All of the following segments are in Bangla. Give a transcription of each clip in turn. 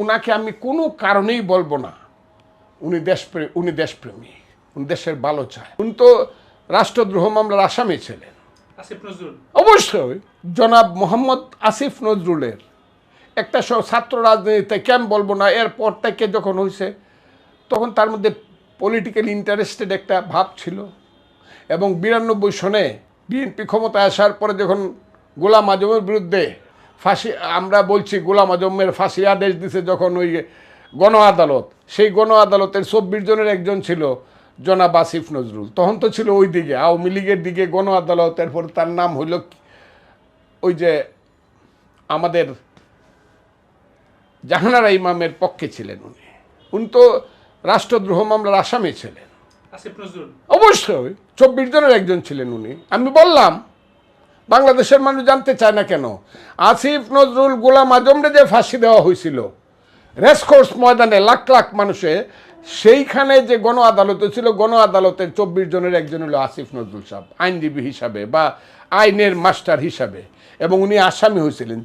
ওনাকে আমি কোনো কারণেই বলব না। উনি দেশপ্রেমী উনি দেশপ্রেমী উনি দেশের ভালো চায়। উনি তো রাষ্ট্রদ্রোহ মামলার আসামি ছিলেন। অবশ্যই জনাব মোহাম্মদ আসিফ নজরুলের। একটা ছাত্র রাজনীতিতে কেন বলব না এরপর থেকে যখন হয়েছে তখন তার মধ্যে পলিটিক্যাল ইন্টারেস্টেড একটা ভাব ছিল। এবং বিরানব্বই সনে বিএনপি ক্ষমতায় আসার পরে যখন গোলাম আজমের বিরুদ্ধে ফাঁসি আমরা বলছি গোলাম আজমের ফাঁসি আদেশ দিছে যখন ওই গণ আদালত। সেই গণ আদালতের চব্বিশ জনের একজন ছিল জনাব আসিফ নজরুল। তখন তো ছিল ওই দিকে আওয়ামী লীগের দিকে গণ আদালতের পর তার নাম হইল ওই যে আমাদের জাহানারা ইমামের পক্ষে ছিলেন উনি। উনি তো রাষ্ট্রদ্রোহ মামলার আসামি ছিলেন। অবশ্যই চব্বিশ জনের একজন ছিলেন উনি। আমি বললাম বাংলাদেশের মানুষ জানতে চায় না কেন? আসিফ, নজরুল, গোলাম আজমরে যে ফাঁসি দেওয়া হয়েছিল, রেসকোর্স ময়দানে লাখ লাখ মানুষে, সেইখানে যে গণ আদালত ছিল, গণ আদালতের চব্বিশ জনের একজন হলো আসিফ, নজরুল সাহেব, আইনজীবী হিসাবে বা আইনের মাস্টার হিসাবে। এবং উনি আসামি হয়েছিলেন।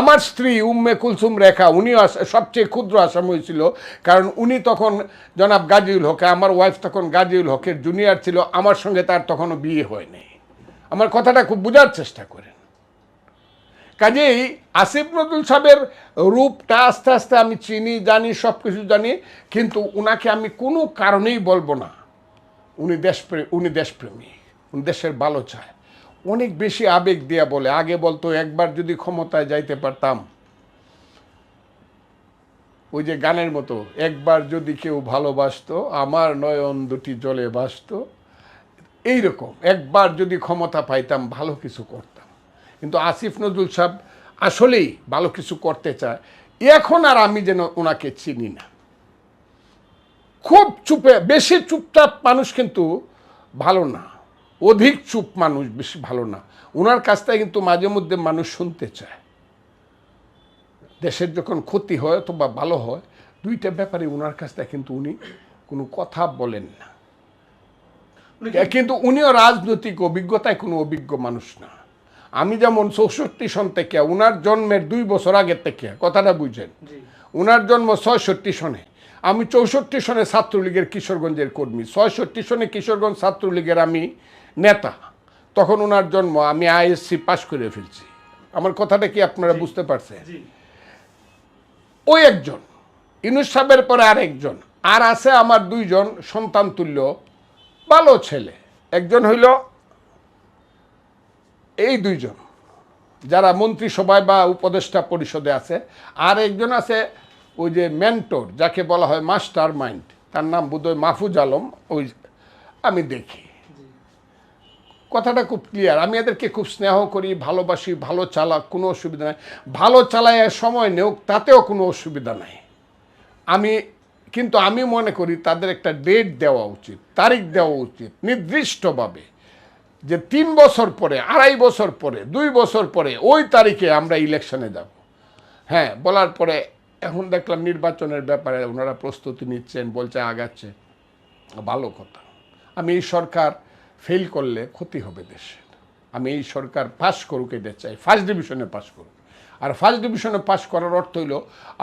আমার স্ত্রী উম্মে কুলসুম রেখা, উনিও সবচেয়ে ক্ষুদ্র আসামি হয়েছিল। কারণ উনি তখন জনাব গাজীউল হকে, আমার ওয়াইফ তখন গাজীউল হকের জুনিয়র ছিল, আমার সঙ্গে তার তখনও বিয়ে হয়নি। আমার কথাটা খুব বোঝার চেষ্টা করেন। কাজেই আসিফ নজরুল সাহেবের রূপটা আস্তে আস্তে আমি চিনি, জানি সব কিছু জানি, কিন্তু ওনাকে আমি কোনো কারণেই বলব না। উনি দেশপ্রেমী উনি দেশপ্রেমী, উনি দেশের ভালো চায়। অনেক বেশি আবেগ দিয়া বলে, আগে বলতো একবার যদি ক্ষমতায় যাইতে পারতাম। ওই যে গানের মতো, একবার যদি কেউ ভালোবাসতো, আমার নয়ন দুটি জলে বাসতো এইরকম। একবার যদি ক্ষমতা পাইতাম, ভালো কিছু করতাম। কিন্তু আসিফ নজরুল সাহেব আসলেই ভালো কিছু করতে চায়। এখন আর আমি যেন ওনাকে চিনি না। খুব চুপে, বেশি চুপচাপ মানুষ কিন্তু ভালো না। অধিক চুপ মানুষ বেশি ভালো না। ওনার কাছ থেকে কিন্তু মাঝে মধ্যে মানুষ শুনতে চায়। দেশের যখন ক্ষতি হয় অথবা ভালো হয়, দুইটা ব্যাপারে ওনার কাছ থেকে কিন্তু উনি কোনো কথা বলেন না। কিন্তু উনিও রাজনৈতিক অভিজ্ঞতায় কোনো অভিজ্ঞ মানুষ না। আমি যেমন চৌষট্টি সন থেকে উনার জন্মের দুই বছর আগের থেকে কথাটা বুঝেন? উনার জন্ম ছয়ষট্টি সনে। আমি চৌষট্টি সনে ছাত্রলীগের কিশোরগঞ্জের কর্মী। ছয়ষট্টি সনে কিশোরগঞ্জ ছাত্রলীগের আমি নেতা। তখন উনার জন্ম আমি আইএসসি পাশ করে ফেলছি। আমার কথাটা কি আপনারা বুঝতে পারছেন? ওই একজন। ইনুস সাহেবের পরে আর একজন আর আছে আমার দুইজন সন্তান তুল্য। ভালো ছেলে। একজন হইল এই দুইজন, যারা মন্ত্রিসভায় বা উপদেষ্টা পরিষদে আছে। আর একজন আছে ওই যে মেন্টর যাকে বলা হয় মাস্টার মাইন্ড তার নাম বোধহয় মাহফুজ আলম। ওই আমি দেখি। কথাটা খুব ক্লিয়ার আমি এদেরকে খুব স্নেহ করি, ভালোবাসি, ভালো চালাক কোনো অসুবিধা নাই। ভালো চালায় সময় নেওক তাতেও কোনো অসুবিধা নাই। আমি কিন্তু আমি মনে করি তাদের একটা ডেট দেওয়া উচিত, তারিখ দেওয়া উচিত, নির্দিষ্টভাবে। যে তিন বছর পরে, আড়াই বছর পরে, দুই বছর পরে, ওই তারিখে আমরা ইলেকশনে যাব। হ্যাঁ বলার পরে এখন দেখলাম নির্বাচনের ব্যাপারে ওনারা প্রস্তুতি নিচ্ছেন, বলছে আগাচ্ছে। ভালো কথা। আমি এই সরকার ফেল করলে ক্ষতি হবে দেশের। আমি এই সরকার পাশ করুক, এটা চাই। ফার্স্ট ডিভিশনে পাশ করুক। আর ফার্স্ট ডিভিশনে পাশ করার অর্থ হইল,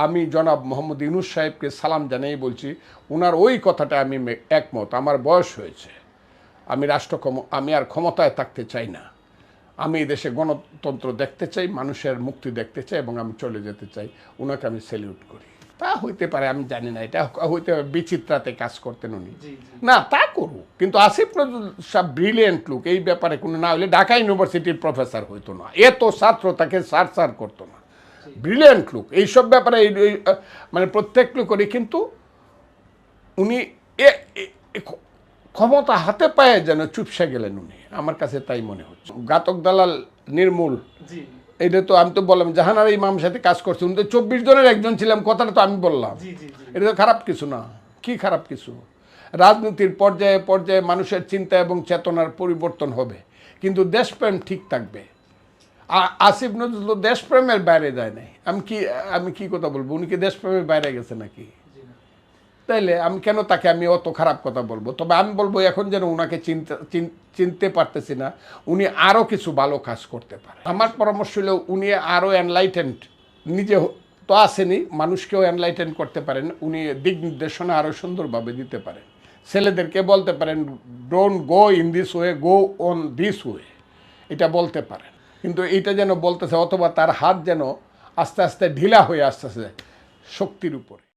আমি জনাব মোহাম্মদ ইনুস সাহেবকে সালাম জানিয়ে বলছি ওনার ওই কথাটা আমি একমত, আমার বয়স হয়েছে। আমি রাষ্ট্র আমি আর ক্ষমতায় থাকতে চাই না। আমি এই দেশে গণতন্ত্র দেখতে চাই, মানুষের মুক্তি দেখতে চাই এবং আমি চলে যেতে চাই। ওনাকে আমি স্যালিউট করি। তা হইতে পারে আমি জানি না এটা হইতে পারে বিচিত্রাতে কাজ করতেন উনি। না তা করুক কিন্তু আসিফ নজরুল সাহেব ব্রিলিয়েন্ট লুক এই ব্যাপারে কোনো না হলে ঢাকা ইউনিভার্সিটির প্রফেসর হইতো না। এত ছাত্র তাকে সার সার করতো না। ব্রিলিয়েন্ট লুক এইসব ব্যাপারে মানে প্রত্যেক লোকেরই কিন্তু উনি ক্ষমতা হাতে পায়ে যেন চুপসে গেলেন উনি। আমার কাছে তাই মনে হচ্ছে। ঘাতক দালাল নির্মূল এটা তো আমি তো বললাম জাহানার ইমাম সাথে কাজ করছে উনি তো চব্বিশ জনের একজন ছিলাম কথাটা তো আমি বললাম। এটা তো খারাপ কিছু না কি খারাপ কিছু? রাজনীতির পর্যায়ে পর্যায়ে মানুষের চিন্তা এবং চেতনার পরিবর্তন হবে কিন্তু দেশপ্রেম ঠিক থাকবে। আসিফ নজরুল তো দেশপ্রেমের বাইরে যায় নাই। আমি কি আমি কি কথা বলব? উনি কি দেশপ্রেমের বাইরে গেছে নাকি? তাইলে আমি কেন তাকে আমি অত খারাপ কথা বলব? তবে আমি বলব এখন যেন ওনাকে চিনতে, চিন- চিনতে পারতেছি না, উনি আরও কিছু ভালো কাজ করতে পারে। আমার পরামর্শ হলো উনি আরও এনলাইটেন্ড নিজে তো আসেনি, মানুষকেও এনলাইটেন করতে পারেন, উনি দিক নির্দেশনা আরও সুন্দরভাবে দিতে পারেন। ছেলেদেরকে বলতে পারেন don't go in this way go on this way এটা বলতে পারেন। কিন্তু এটা যেন বলতেছে, অথবা তার হাত যেন আস্তে আস্তে ঢিলা হয়ে আসতেছে শক্তির উপরে।